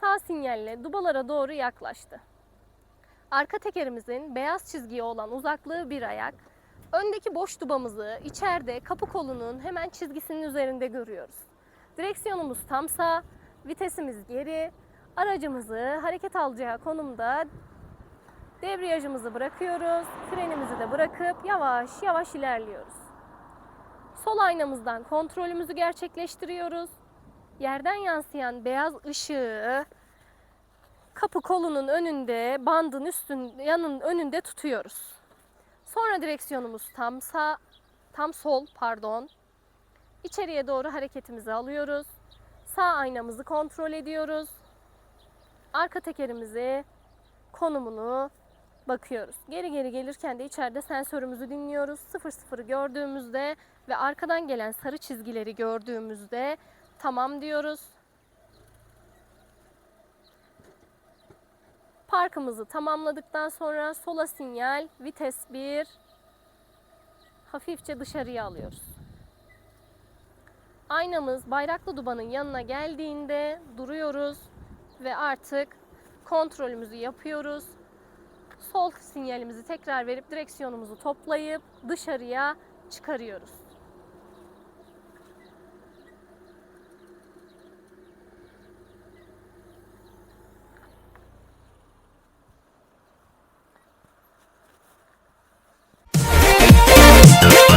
sağ sinyalle dubalara doğru yaklaştı. Arka tekerimizin beyaz çizgiye olan uzaklığı bir ayak. Öndeki boş dubamızı içeride kapı kolunun hemen çizgisinin üzerinde görüyoruz. Direksiyonumuz tam sağ, vitesimiz geri. Aracımızı hareket alacağı konumda debriyajımızı bırakıyoruz. Frenimizi de bırakıp yavaş yavaş ilerliyoruz. Sol aynamızdan kontrolümüzü gerçekleştiriyoruz. Yerden yansıyan beyaz ışığı kapı kolunun önünde, bandın üstün, yanın önünde tutuyoruz. Sonra direksiyonumuz tam sağ, tam sol pardon. İçeriye doğru hareketimizi alıyoruz. Sağ aynamızı kontrol ediyoruz. Arka tekerimizi konumunu bakıyoruz. Geri geri gelirken de içeride sensörümüzü dinliyoruz. 00'ı gördüğümüzde ve arkadan gelen sarı çizgileri gördüğümüzde tamam diyoruz. Parkımızı tamamladıktan sonra sola sinyal, vites 1, hafifçe dışarıya alıyoruz. Aynamız bayraklı dubanın yanına geldiğinde duruyoruz ve artık kontrolümüzü yapıyoruz. Sol sinyalimizi tekrar verip direksiyonumuzu toplayıp dışarıya çıkarıyoruz. Thank